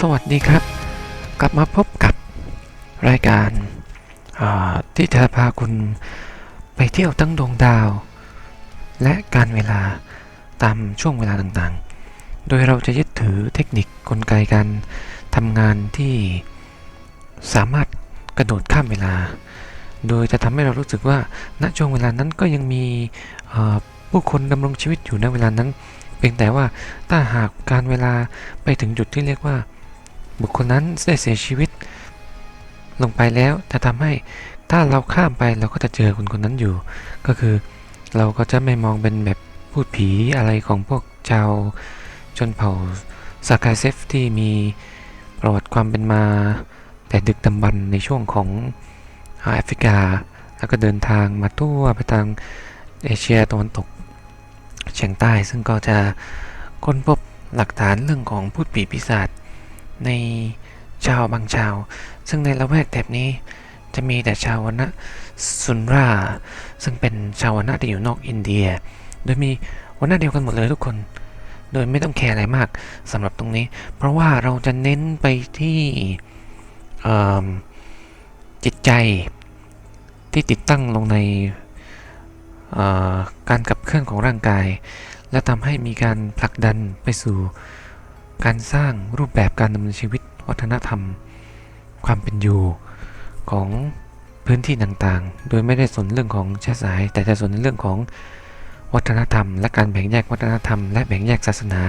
สวัสดีครับ กลับมาพบกับรายการาที่จะพาคุณไปเที่ยวตั้งดวงดาว และการเวลาตามช่วงเวลาต่างๆ โดยเราจะยึดถือเทคนิคกลไกการทำงานที่สามารถกระโดดข้ามเวลา โดยจะทำให้เรารู้สึกว่าณช่วงเวลานั้นก็ยังมีผู้คนดำรงชีวิตอยู่ในเวลานั้น เพียงแต่ว่าถ้าหากการเวลาไปถึงจุดที่เรียกว่า บุคคลนั้นได้เสียชีวิต ลงไปแล้วจะทำให้ถ้าเราข้ามไปเราก็จะเจอคนคนนั้นอยู่ ก็คือเราก็จะไม่มองเป็นแบบพูดผีอะไรของพวกชาวชนเผ่าซากาเซฟที่มีประวัติความเป็นมา แต่ดึกดำบรรในช่วงของแอฟริกา แล้วก็เดินทางมาทั่วไปทางเอเชียตะวันตกเฉียงใต้ซึ่งก็จะค้นพบหลักฐานเรื่องของพูดผีปีศาจ ในชาวบางชาว ซึ่งในละแวกแถบนี้จะมีแต่ชาววรรณะซุนรา ซึ่งเป็นชาววรรณะที่อยู่นอกอินเดีย โดยมีวรรณะเดียวกันหมดเลยทุกคน โดยไม่ต้องแคร์อะไรมากสำหรับตรงนี้ เพราะว่าเราจะเน้นไปที่จิตใจที่ติดตั้งลงในการขับเคลื่อนของร่างกาย และทำให้มีการผลักดันไปสู่ การสร้างรูปแบบการดำเนินชีวิต วัฒนธรรม ความเป็นอยู่ของพื้นที่ต่างๆ โดยไม่ได้สนเรื่องของเชื้อสาย แต่จะสนในเรื่องของวัฒนธรรม และการแบ่งแยกวัฒนธรรม และแบ่งแยกศาสนา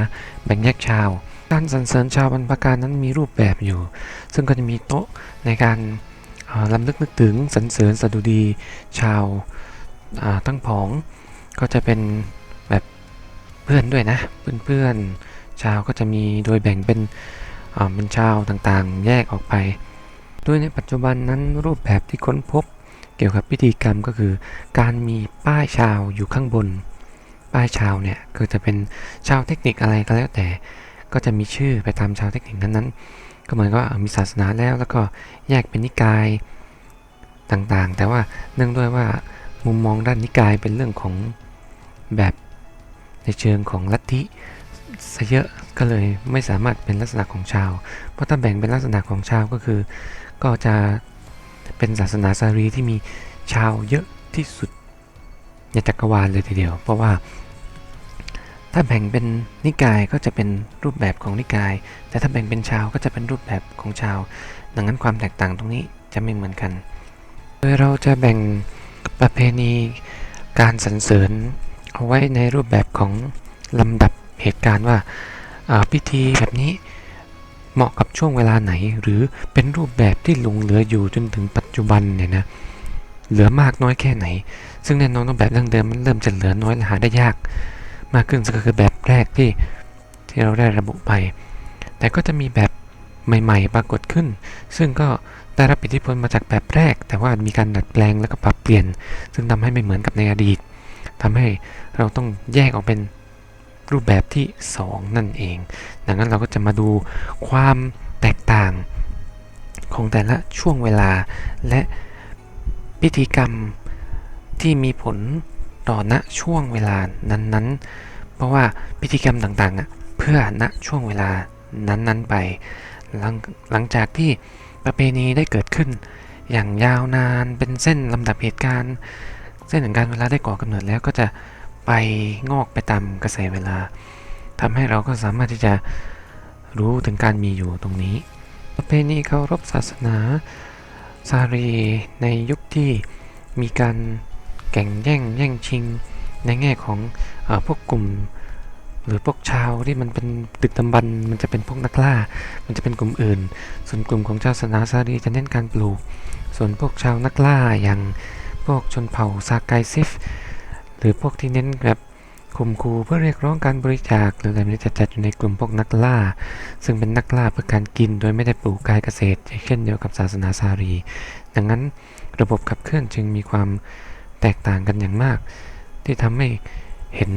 แบ่งแยกชาว การสรรเสริญชาวบรรพการนั้นมีรูปแบบอยู่ ซึ่งก็จะมีโต๊ะในการลำลึกนึกถึงสรรเสริญสดุดีชาวาทั้งผองก็จะเป็นแบบเพื่อนด้วยนะ เพื่อนๆ ชาวก็จะมีโดยแบ่งเป็นเป็นชาวต่างๆ แยกออกไป โดยในปัจจุบันนั้นรูปแบบที่ค้นพบเกี่ยวกับพิธีกรรมก็คือ การมีป้ายชาวอยู่ข้างบน ป้ายชาวเนี่ยก็จะเป็นชาวเทคนิคอะไรก็แล้วแต่ ก็จะมีชื่อไปตามชาวเทคนิคนั้นๆ ก็เหมือนกับมีศาสนาแล้วแล้วก็แยกเป็นนิกายต่างๆ แต่ว่าเนื่องด้วยว่ามุมมองด้านนิกายเป็นเรื่องของแบบในเชิงของลัทธิ ซะเยอะก็เลยไม่สามารถเป็นลักษณะของชาว เพราะถ้าแบ่งเป็นลักษณะของชาวก็คือ ก็จะเป็นศาสนาซารีที่มีชาวเยอะที่สุดในจักรวาลเลยทีเดียว เพราะว่า ถ้าแบ่งเป็นนิกายก็จะเป็นรูปแบบของนิกาย แต่ถ้าแบ่งเป็นชาวก็จะเป็นรูปแบบของชาว ดังนั้นความแตกต่างตรงนี้จะไม่เหมือนกัน โดยเราจะแบ่งประเพณีการสรรเสริญเอาไว้ในรูปแบบของลำดับ เหตุการณ์ว่าพิธีแบบนี้เหมาะกับช่วงเวลาไหน หรือเป็นรูปแบบที่หลงเหลืออยู่จนถึงปัจจุบันเนี่ยนะเหลือมากน้อยแค่ไหน ซึ่งแน่นอนว่าแบบดั้งเดิมมันเริ่มจะเหลือน้อยและหาได้ยาก มากขึ้นก็คือแบบแรกที่ที่เราได้ระบุไป แต่ก็จะมีแบบใหม่ๆ ปรากฏขึ้น ซึ่งก็ได้รับอิทธิพลมาจากแบบแรก แต่ว่ามีการดัดแปลงแล้วก็ปรับเปลี่ยน ซึ่งทำให้ไม่เหมือนกับในอดีตทำให้เราต้องแยกออกเป็น รูปแบบที่ 2 นั่นเอง ดังนั้นเราก็จะมาดูความแตกต่างของแต่ละช่วงเวลา และพิธีกรรมที่มีผลต่อณช่วงเวลานั้นๆ เพราะว่าพิธีกรรมต่างๆ เพื่อณช่วงเวลานั้นๆไป หลังหลังจากที่ประเพณีได้เกิดขึ้น อย่างยาวนานเป็นเส้นลำดับเหตุการณ์ เส้นแห่งการเวลาได้ก่อกำเนิดแล้วก็จะ ไปงอกไปตามกระแสเวลาทำให้เราก็สามารถที่จะรู้ถึงการมีอยู่ตรงนี้ประเพณีเคารพศาสนาซารีในยุคที่มีการแข่งแย่งแย่งชิงในแง่ของอพวกกลุ่ม หรือพวกชาวที่มันเป็นตึกดำบรรพ์มันจะเป็นพวกนักล่า มันจะเป็นกลุ่มอื่น ส่วนกลุ่มของชาวศาสนาซารีจะเน้นการปลูก ส่วนพวกชาวนักล่าอย่างพวกชนเผ่าซากายซิฟ รือพวกที่เน้นแบบข่มขู่เพื่อเรียกร้องการบริจาคหรืออะไรนี้จะจัดอยู่ในกลุ่มพวกนักล่า ซึ่งเป็นนักล่าเพื่อการกินโดยไม่ได้ปลูกการเกษตรเช่นเดียวกับศาสนาซารี ดังนั้นระบบขับเคลื่อนจึงมีความแตกต่างกันอย่างมาก ที่ทำให้เห็น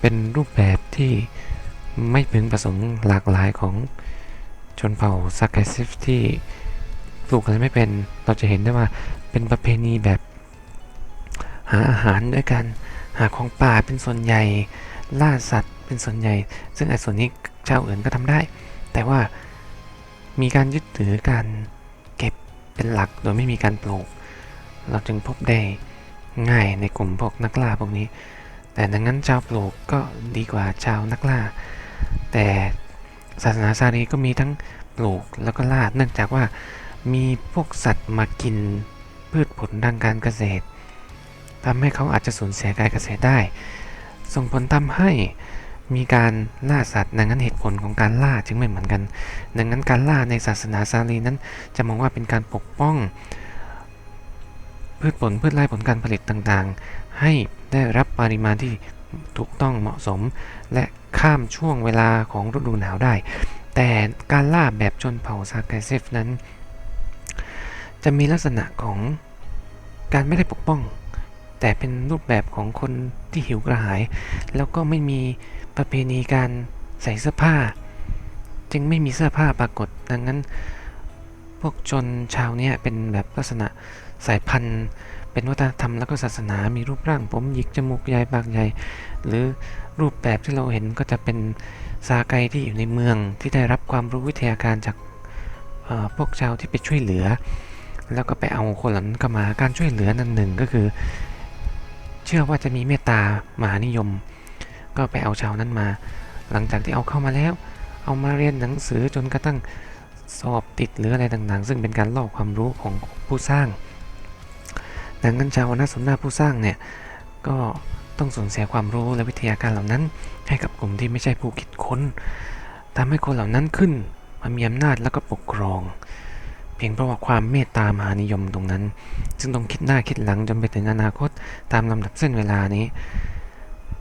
เป็นรูปแบบที่ไม่พึงประสงค์หลากหลายของชนเผ่าซากายซิฟที่ปลูกอะไรไม่เป็นเราจะเห็นได้ว่าเป็นประเพณีแบบหาอาหารด้วยกัน หาของป่าเป็นส่วนใหญ่ ล่าสัตว์เป็นส่วนใหญ่ ซึ่งไอ้ส่วนนี้ชาวอื่นก็ทำได้ แต่ว่ามีการยึดถือการเก็บเป็นหลักโดยไม่มีการปลูก เราจึงพบได้ง่ายในกลุ่มพวกนักล่าพวกนี้ แต่ดังนั้นชาวปลูกก็ดีกว่าชาวนักล่า แต่ศาสนาซารีก็มีทั้งปลูกแล้วก็ล่าเนื่องจากว่ามีพวกสัตว์มากินพืชผลทางการเกษตร ทำให้เขาอาจจะสูญเสียการเกษตรได้ ส่งผลทำให้มีการล่าสัตว์ ดังนั้นเหตุผลของการล่าจึงไม่เหมือนกัน ดังนั้นการล่าในศาสนาซาลีนั้น จะมองว่าเป็นการปกป้อง พืชผลพืชไร่ผลการผลิตต่างๆ ให้ได้รับปริมาณที่ถูกต้องเหมาะสม และข้ามช่วงเวลาของฤดูหนาวได้ แต่การล่าแบบชนเผ่าซาไกเซฟนั้น จะมีลักษณะของการไม่ได้ปกป้อง แต่เป็นรูปแบบของคนที่หิวกระหาย แล้วก็ไม่มีประเพณีการใส่เสื้อผ้า จึงไม่มีเสื้อผ้าปรากฏ ดังนั้น พวกชนชาวเนี้ยเป็นแบบลักษณะสายพันธุ์ เป็นวัฒนธรรมแล้วก็ศาสนา มีรูปร่างผมหยิกจมูกใหญ่ปากใหญ่ หรือรูปแบบที่เราเห็นก็จะเป็นซาไกที่อยู่ในเมืองที่ได้รับความรู้วิทยาการจากพวกชาวที่ไปช่วยเหลือ แล้วก็ไปเอาคนเหล่านั้นเข้ามาการช่วยเหลือนั่นหนึ่งก็คือ เชื่อว่าจะมีเมตตามหานิยม ก็ไปเอาชาวนั้นมา หลังจากที่เอาเข้ามาแล้ว เอามาเรียนหนังสือจนกระทั่งสอบติดหรืออะไรต่างๆ ซึ่งเป็นการลอกความรู้ของผู้สร้าง ดังนั้นชาวนาสนนาผู้สร้างเนี่ยก็ต้องสูญเสียความรู้และวิทยาการเหล่านั้น ให้กับกลุ่มที่ไม่ใช่ผู้คิดค้นทำให้คนเหล่านั้นขึ้นมามีอำนาจแล้วก็ปกครอง พียงเพราะว่าความเมตตามหานิยมตรงนั้น ซึ่งต้องคิดหน้าคิดหลังจนไปถึงอนาคตตามลำดับเส้นเวลานี้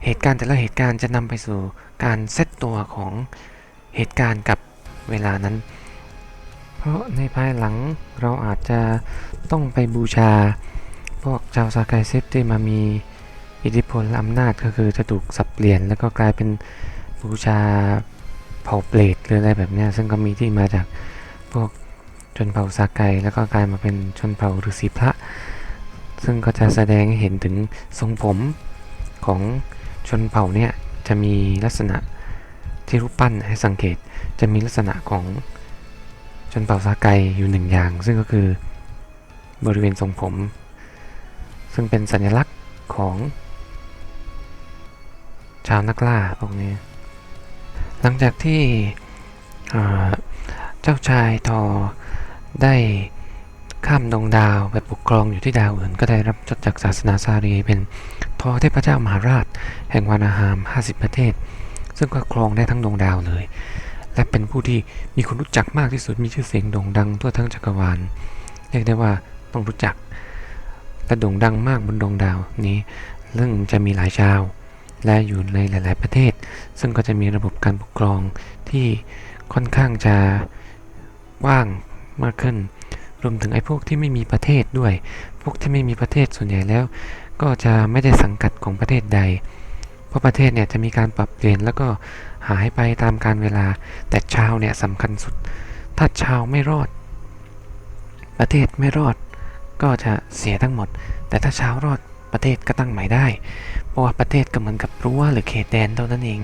เหตุการณ์แต่ละเหตุการณ์จะนำไปสู่การเซตตัวของเหตุการณ์กับเวลานั้น เพราะในภายหลังเราอาจจะต้องไปบูชา พวกชาวซาไกเซฟที่มามีอิทธิพลอำนาจก็คือจะถูกสับเปลี่ยน แล้วก็กลายเป็นบูชาเผ่าเปรตหรืออะไรแบบนี้ซึ่งก็มีที่มาจากพวก ชนเผ่าซาไกแล้วก็กลายมาเป็นชนเผ่าฤาษีพระ ซึ่งก็จะแสดงให้เห็นถึงทรงผมของชนเผ่าเนี่ยจะมีลักษณะที่รูปปั้นให้สังเกตจะมีลักษณะของชนเผ่าซาไกอยู่หนึ่งอย่าง ซึ่งก็คือบริเวณทรงผม ซึ่งเป็นสัญลักษณ์ของ ชาวนักล่าพวกนี้ หลังจากที่เจ้าชายทอ ได้ข้ามดวงดาวไปปกครองอยู่ที่ดาวอื่น ก็ได้รับยศจากศาสนาซารีเป็นทอเทพเจ้ามหาราช แห่งวานาหาม 50 ประเทศ ซึ่งก็ครองได้ทั้งดวงดาวเลย และเป็นผู้ที่มีคนรู้จักมากที่สุดมีชื่อเสียงโด่งดังทั่วทั้งจักรวาลเรียกได้ว่าต้องรู้จักและโด่งดังมากบนดวงดาวนี้เรื่องจะมีหลายชาว และอยู่ในหลาย ๆ ประเทศ ซึ่งก็จะมีระบบการปกครองที่ค่อนข้างจะว้าง มากขึ้น รวมถึงไอ้พวกที่ไม่มีประเทศด้วย พวกที่ไม่มีประเทศส่วนใหญ่แล้ว ก็จะไม่ได้สังกัดของประเทศใด เพราะประเทศเนี่ยจะมีการปรับเปลี่ยนแล้วก็หายไปตามการเวลา แต่ชาวเนี่ยสำคัญสุด ถ้าชาวไม่รอด ประเทศไม่รอด ก็จะเสียทั้งหมด แต่ถ้าชาวรอดประเทศก็ตั้งใหม่ได้ เพราะว่าประเทศก็เหมือนกับรั้วหรือเขตแดนเท่านั้นเอง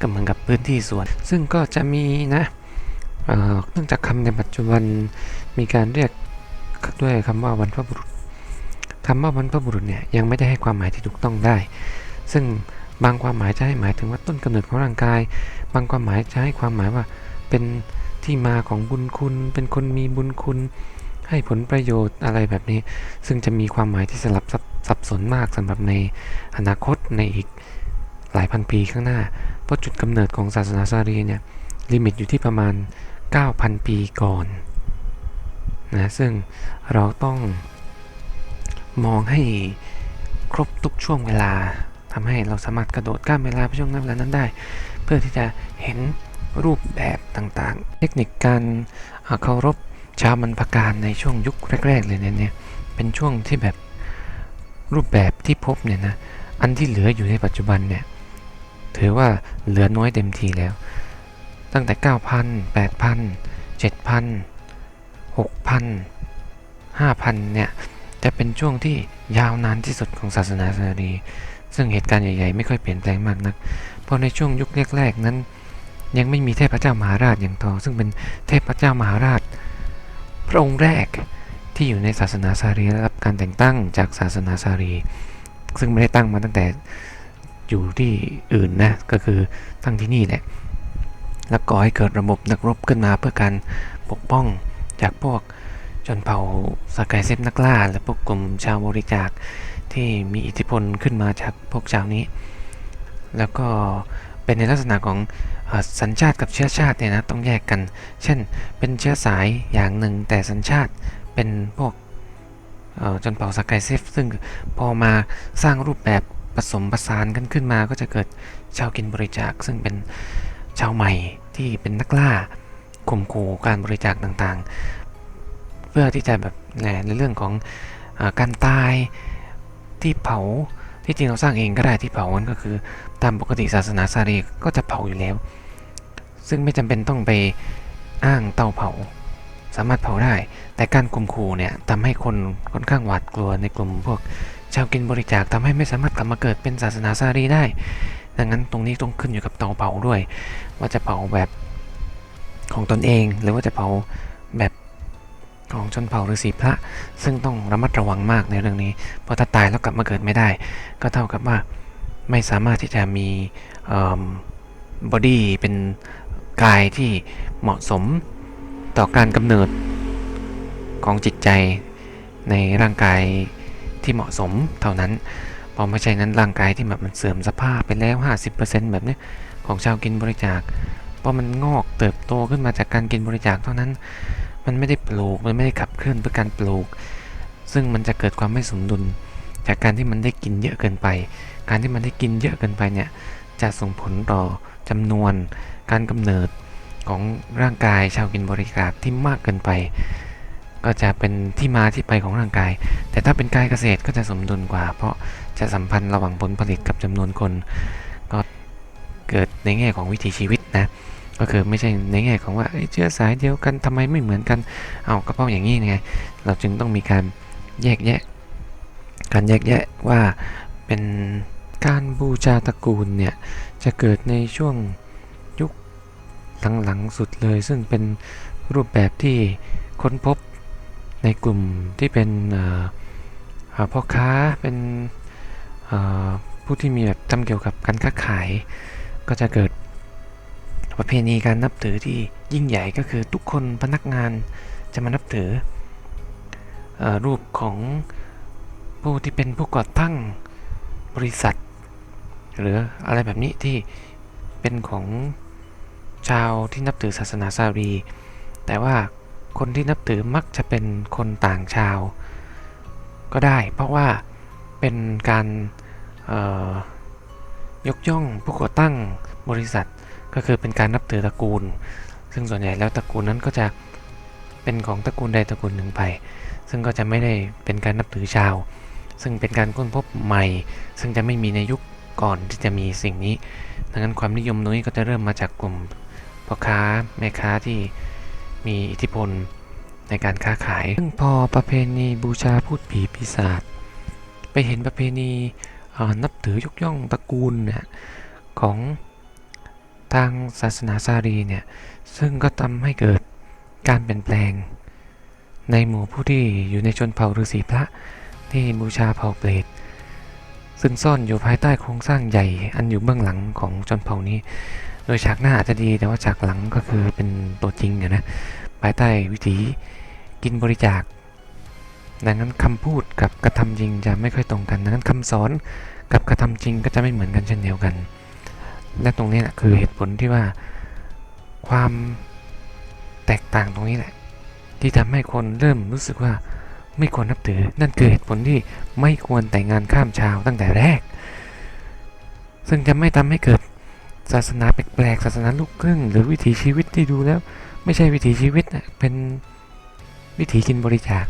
ก็เหมือนกับพื้นที่ส่วน ซึ่งก็จะมีนะ เนื่องจากคำในปัจจุบันมีการเรียกด้วยคำว่าวันพระบุรุษคำว่าวันพระบุรุษเนี่ยยังไม่ได้ให้ความหมายที่ถูกต้องได้ ซึ่งบางความหมายจะให้หมายถึงว่าต้นกำเนิดของร่างกาย บางความหมายจะให้ความหมายว่าเป็นที่มาของบุญคุณ เป็นคนมีบุญคุณ ให้ผลประโยชน์อะไรแบบนี้ ซึ่งจะมีความหมายที่สลับซับสับสนมากสำหรับในอนาคตในอีกหลายพันปีข้างหน้า เพราะจุดกำเนิดของศาสนาซารีเนี่ยลิมิตอยู่ที่ประมาณ 9,000 ปีก่อนนะซึ่งเราต้องมองให้ครบทุกช่วงเวลาทำให้เราสามารถกระโดดข้ามเวลาไปช่วงนั้นเวลานั้นได้ เพื่อที่จะเห็นรูปแบบต่างๆ เทคนิคการเคารพชาวมันปการในช่วงยุคแรก ๆ เลยเนี่ยเนี่ยเป็นช่วงที่แบบรูปแบบที่พบเนี่ยนะอันที่เหลืออยู่ในปัจจุบันเนี่ยถือว่าเหลือน้อยเต็มทีแล้ว ตั้งแต่ 9,000 8,000 7,000 6,000 5,000 เนี่ย จะเป็นช่วงที่ยาวนานที่สุดของศาสนาซารีซึ่งเหตุการณ์ใหญ่ๆ ไม่ค่อยเปลี่ยนแปลงมากนัก เพราะในช่วงยุคแรกๆนั้น ยังไม่มีเทพเจ้ามหาราชอย่างทอ ซึ่งเป็นเทพเจ้ามหาราช พระองค์แรกที่อยู่ในศาสนาสารีรับการแต่งตั้งจากศาสนาสารี ซึ่งไม่ได้ตั้งมาตั้งแต่อยู่ที่อื่นนะ ก็คือตั้งที่นี่แหละ แล้วก่อให้เกิดระบบนักรบขึ้นมาเพื่อการปกป้องจากพวกชนเผ่าสกายเซฟนักล่า และพวกกลุ่มชาวบริจาคที่มีอิทธิพลขึ้นมาจากพวกชาวนี้ แล้วก็เป็นในลักษณะของอสัญชาติกับเชื้อชาติเนี่ยนะต้องแยกกัน เช่น เป็นเชื้อสายอย่างหนึ่งแต่สัญชาติเป็นพวกเอ่อชนเผ่าสกายเซฟซึ่งพอมาสร้างรูปแบบผสมผสานกันขึ้นมาก็จะเกิดชาวกินบริจาคซึ่งเป็น ชาวใหม่ที่เป็นนักล่าข่มขู่การบริจาคต่างๆ เพื่อที่จะแบบในเรื่องของอการตายที่เผาที่จริงเราสร้างเองก็ได้ที่เผามันก็คือตามปกติศาสนาซารีก็จะเผาอยู่แล้ว ซึ่งไม่จำเป็นต้องไปอ้างเตาเผา สามารถเผาได้ แต่การข่มขู่เนี่ยทำให้คนค่อนข้างหวาดกลัวในกลุ่มพวกชาวกินบริจาคทำให้ไม่สามารถกลับมาเกิดเป็นศาสนาซารีได้ ดังนั้นตรงนี้ต้องขึ้นอยู่กับเตาเผาด้วย ว่าจะเผาแบบของตนเอง หรือว่าจะเผาแบบของชนเผ่าฤาษีพระ ซึ่งต้องระมัดระวังมากในเรื่องนี้ เพราะถ้าตายแล้วกลับมาเกิดไม่ได้ ก็เท่ากับว่าไม่สามารถที่จะมีบอดี้เป็นกายที่เหมาะสมต่อการกำเนิดของจิตใจในร่างกายที่เหมาะสมเท่านั้น พอไม่ใช่นั้นร่างกายที่แบบมันเสื่อมสภาพไปแล้ว 50%แบบเนี้ยของชาวกินบริจาคเพราะมันงอกเติบโตขึ้นมาจากการกินบริจาคเท่านั้น มันไม่ได้ปลูกมันไม่ได้ขับเคลื่อนเพื่อการปลูก ซึ่งมันจะเกิดความไม่สมดุล จากการที่มันได้กินเยอะเกินไป การที่มันได้กินเยอะเกินไปเนี่ยจะส่งผลต่อจำนวนการกำเนิดของร่างกายชาวกินบริจาคที่มากเกินไป ก็จะเป็นที่มาที่ไปของร่างกาย แต่ถ้าเป็นกายเกษตรก็จะสมดุลกว่า เพราะจะสัมพันธ์ระหว่างผลผลิตกับจำนวนคน ก็เกิดในแง่ของวิถีชีวิตนะ ก็คือไม่ใช่ในแง่ของว่าเอ้เชื้อสายเดียวกันทำไมไม่เหมือนกัน เอาก็เพราะอย่างนี้ไง เราจึงต้องมีการแยกแยะ การแยกแยะว่าเป็นการบูชาตระกูลเนี่ยจะเกิดในช่วงยุคหลังๆสุดเลย ซึ่งเป็นรูปแบบที่ค้นพบ ในกลุ่มที่เป็นพ่อค้าเป็นผู้ที่มีแบบทำเกี่ยวกับการค้าขาย ก็จะเกิดประเพณีการนับถือที่ยิ่งใหญ่ก็คือทุกคนพนักงานจะมานับถืออรูปของผู้ที่เป็นผู้ก่อตั้งบริษัท หรืออะไรแบบนี้ที่เป็นของชาวที่นับถือศาสนาซารีแต่ว่า คนที่นับถือมักจะเป็นคนต่างชาว ก็ได้ เพราะว่าเป็นการยกย่องผู้ก่อตั้งบริษัทก็คือเป็นการนับถือตระกูล ซึ่งส่วนใหญ่แล้วตระกูลนั้นก็จะเป็นของตระกูลใดตระกูลหนึ่งไป ซึ่งก็จะไม่ได้เป็นการนับถือชาว ซึ่งเป็นการค้นพบใหม่ ซึ่งจะไม่มีในยุคก่อนที่จะมีสิ่งนี้ ดังนั้นความนิยมตรงนี้ก็จะเริ่มมาจากกลุ่มพ่อค้าแม่ค้าที่ มีอิทธิพลในการค้าขาย ซึ่งพอประเพณีบูชาพูดผีปีศาจไปเห็นประเพณีนับถือยกย่องตระกูลเนี่ยของทางศาสนาซารีเนี่ย ซึ่งก็ทำให้เกิดการเปลี่ยนแปลง ในหมู่ผู้ที่อยู่ในชนเผ่าฤาษีพระที่บูชาเผ่าเปรตซึ่งซ่อนอยู่ภายใต้โครงสร้างใหญ่อันอยู่เบื้องหลังของชนเผ่านี้ โดยฉากหน้าอาจจะดีแต่ว่าฉากหลังก็คือเป็นตัวจริงอะนะภายใต้วิถีกินบริจาค ดังนั้นคำพูดกับกระทำจริงจะไม่ค่อยตรงกันดังนั้นคำสอนกับกระทำจริงก็จะไม่เหมือนกันเช่นเดียวกัน และตรงนี้แหละคือเหตุผลที่ว่าความแตกต่างตรงนี้แหละ ที่ทำให้คนเริ่มรู้สึกว่าไม่ควรนับถือ นั่นคือเหตุผลที่ไม่ควรแต่งงานข้ามชาวตั้งแต่แรก ซึ่งจะไม่ทำให้เกิด ศาสนาแปลกๆศาสนาลูกครึ่ง หรือวิถีชีวิตที่ดูแล้ว ไม่ใช่วิถีชีวิตนะเป็นวิถีกินบริจาค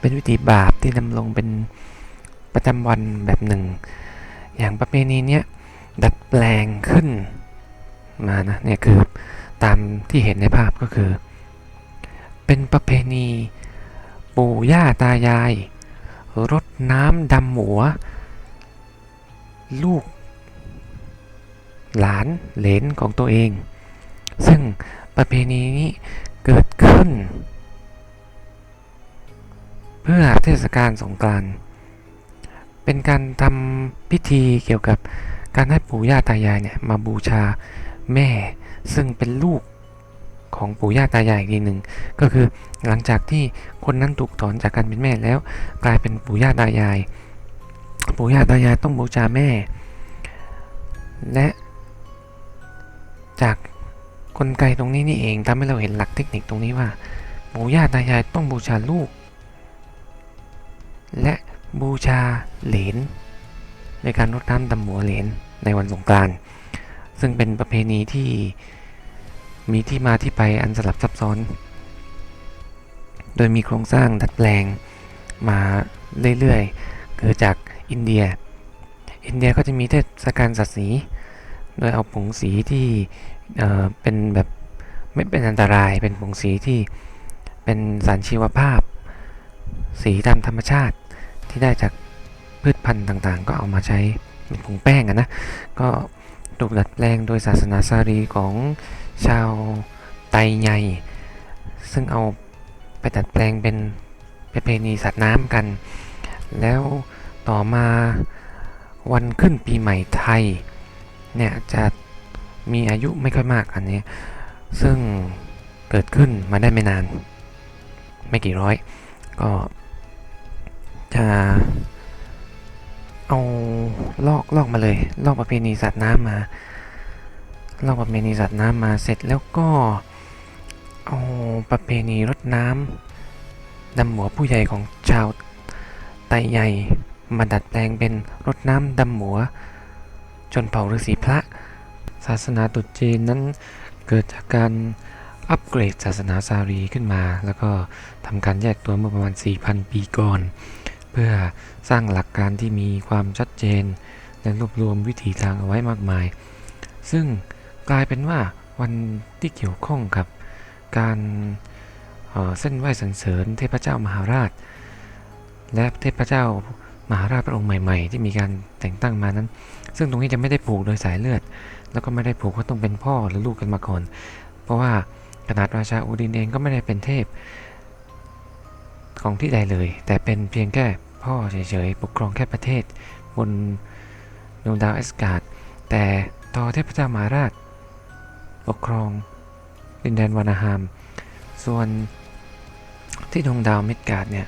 เป็นวิถีบาปที่ดำรงเป็นประจำวันแบบหนึ่ง อย่างประเพณีเนี้ยดัดแปลงขึ้นมานะเนี่ยคือตามที่เห็นในภาพก็คือ เป็นประเพณีปู่ย่าตายายรดน้ำดำหัว ลูก หลานเหลนของตัวเอง ซึ่งประเพณีนี้เกิดขึ้น เพื่อเทศกาลสงกรานต์เป็นการทำพิธีเกี่ยวกับการให้ปู่ย่าตายายเนี่ยมาบูชาแม่ซึ่งเป็นลูกของปู่ย่าตายายอีกทีหนึ่งก็คือหลังจากที่คนนั้นถูกถอนจากการเป็นแม่แล้ว กลายเป็นปู่ย่าตายาย ปู่ย่าตายายต้องบูชาแม่ และ จากกลไกตรงนี้นี่เองทำให้เราเห็นหลักเทคนิคตรงนี้ว่าปู่ย่าตายายต้องบูชาลูก และบูชาเหลนในการรดน้ำดำหัวเหลนในวันสงกรานต์ซึ่งเป็นประเพณีที่มีที่มาที่ไปอันสลับซับซ้อน โดยมีโครงสร้างดัดแปลงมาเรื่อยๆเกิดจากอินเดีย อินเดียก็จะมีเทศกาลสัตว์สี โดยเอาผงสีที่เอ่อเป็นแบบไม่เป็นอันตรายเป็นผงสีที่เป็นสารชีวภาพ สีตามธรรมชาติที่ได้จากพืชพันธุ์ต่างๆ ก็เอามาใช้เป็นผงแป้งอะนะก็ถูกดัดแปลงโดยศาสนาซารีของชาวไตใหญ่ซึ่งเอาไปดัดแปลงเป็นประเพณีสัตว์น้ำกัน แล้วต่อมาวันขึ้นปีใหม่ไทย เนี่ยจะมีอายุไม่ค่อยมากอันนี้ ซึ่งเกิดขึ้นมาได้ไม่นาน ไม่กี่ร้อย ก็จะเอาลอกลอกมาเลย ลอกประเพณีสัตว์น้ำมา ลอกประเพณีสัตว์น้ำมาเสร็จแล้วก็เอาประเพณีรดน้ำดำหัวผู้ใหญ่ของชาวไตใหญ่ มาดัดแปลงเป็นรดน้ำดำหัว จนเผ่าฤาษีพระ ศาสนาตุจีนนั้นเกิดจากการอัปเกรดศาสนาซารีขึ้นมา แล้วก็ทำการแยกตัวเมื่อประมาณ 4,000 ปีก่อน เพื่อสร้างหลักการที่มีความชัดเจน และรวบรวมวิถีทางเอาไว้มากมาย ซึ่งกลายเป็นว่าวันที่เกี่ยวข้องกับการเอ่อเส้นไหว้สรรเสริญเทพเจ้ามหาราช และเทพเจ้า มหาราชพระองค์ใหม่ๆ ที่มีการแต่งตั้งมานั้น ซึ่งตรงนี้จะไม่ได้ผูกโดยสายเลือด แล้วก็ไม่ได้ผูกว่าต้องเป็นพ่อหรือลูกกันมาก่อน เพราะว่าขนาดราชาอูดินเองก็ไม่ได้เป็นเทพของที่ใดเลย แต่เป็นเพียงแค่พ่อเฉยๆปกครองแค่ประเทศ บนดวงดาวเอสการ์ดแต่ต่อเทพเจ้ามหาราช ปกครองดินแดนวานาฮาม ส่วนที่ดวงดาวมิดการ์ดเนี่ย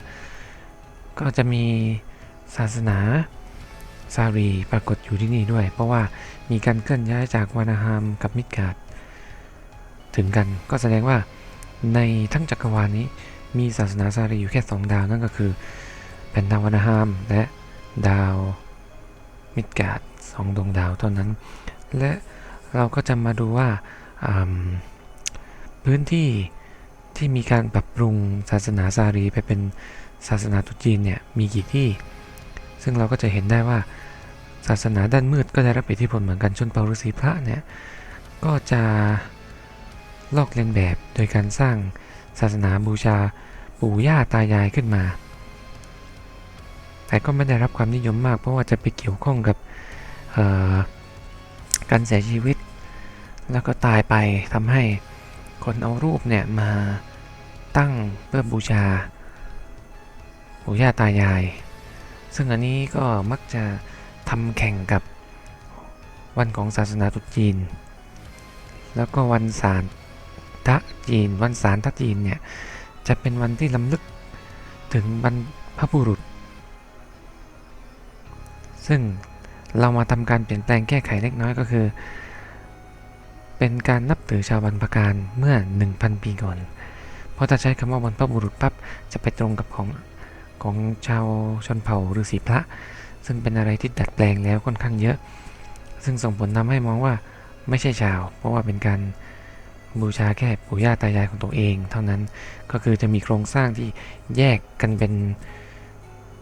ก็จะมี ศาสนาซารีปรากฏอยู่ที่นี่ด้วย เพราะว่ามีการเคลื่อนย้ายจากวานาฮามกับมิดการ์ดถึงกันก็แสดงว่าในทั้งจักรวาลนี้มีศาสนาซารีอยู่แค่ 2 ดาวนั่นก็คือเป็นดาววานาฮามและดาวมิดการ์ดสองดวงดาวเท่านั้น และเราก็จะมาดูว่าพื้นที่ที่มีการปรับปรุงศาสนาซารีไปเป็นศาสนาตุจีนเนี่ยมีกี่ที่ ซึ่งเราก็จะเห็นได้ว่าศาสนาด้านมืดก็ได้รับอิทธิพลเหมือนกันชนเผ่าฤาษีพระเนี่ยก็จะลอกเลียนแบบโดยการสร้างศาสนาบูชาปู่ย่าตายายขึ้นมา แต่ก็ไม่ได้รับความนิยมมาก เพราะว่าจะไปเกี่ยวข้องกับการเสียชีวิต แล้วก็ตายไปทำให้คนเอารูปเนี่ยมาตั้งเพื่อบูชาปู่ย่าตายาย ซึ่งอันนี้ก็มักจะทำแข่งกับวันของศาสนาตุจีน แล้วก็วันศารทะจีน วันศารทะจีนเนี่ย จะเป็นวันที่ลำลึกถึงบรรพบุรุษ ซึ่งเรามาทำการเปลี่ยนแปลงแก้ไขเล็กน้อยก็คือ เป็นการนับถือชาวบรรพการเมื่อ 1,000 ปีก่อน เพราะถ้าใช้คำว่าบรรพบุรุษปั๊บจะไปตรงกับของ ของชาวชนเผ่าฤาษีพระ ซึ่งเป็นอะไรที่ดัดแปลงแล้วค่อนข้างเยอะ ซึ่งส่งผลทำให้มองว่าไม่ใช่ชาว เพราะว่าเป็นการบูชาแค่ปู่ย่าตายายของตัวเอง เท่านั้นก็คือจะมีโครงสร้างที่แยกกันเป็น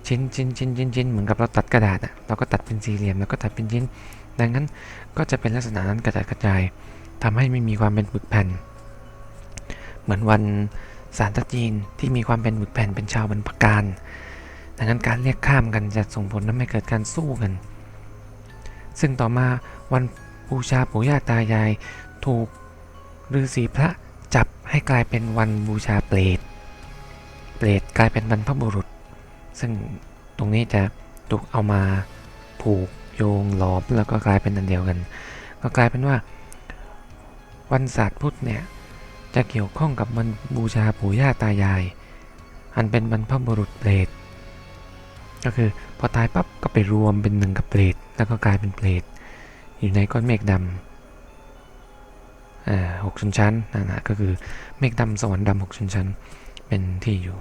ชิ้นชิ้นชิ้นชิ้นชิ้นเหมือนกับเราตัดกระดาษอะเราก็ตัดเป็นสี่เหลี่ยมแล้วก็ตัดเป็นชิ้น ดังนั้นก็จะเป็นลักษณะนั้นกระจัดกระจายทำให้ไม่มีความเป็นปึกแผ่น เหมือนวัน สารตะจีนที่มีความเป็นปึกแผ่นเป็นชาวบรรพการดังนั้นการเรียกข้ามกันจะส่งผลทำให้เกิดการสู้กัน ซึ่งต่อมาวันบูชาปู่ย่าตายายถูกฤาษีพระจับให้กลายเป็นวันบูชาเปรต เปรตกลายเป็นบรรพบุรุษ ซึ่งตรงนี้จะถูกเอามาผูกโยงหลอมแล้วก็กลายเป็นอันเดียวกัน ก็กลายเป็นว่าวันศาสตร์พุทธเนี่ย จะเกี่ยวข้องกับมันบูชาปู่ย่าตายาย อันเป็นบรรพบุรุษเปรตก็คือพอตายปั๊บก็ไปรวมเป็นหนึ่งกับเปรตแล้วก็กลายเป็นเปรตอยู่ในก้อนเมฆดำอ่าหกชนชั้นนั่นนะก็คือเมฆดำสวรรค์ดำหกชนชั้นเป็นที่อยู่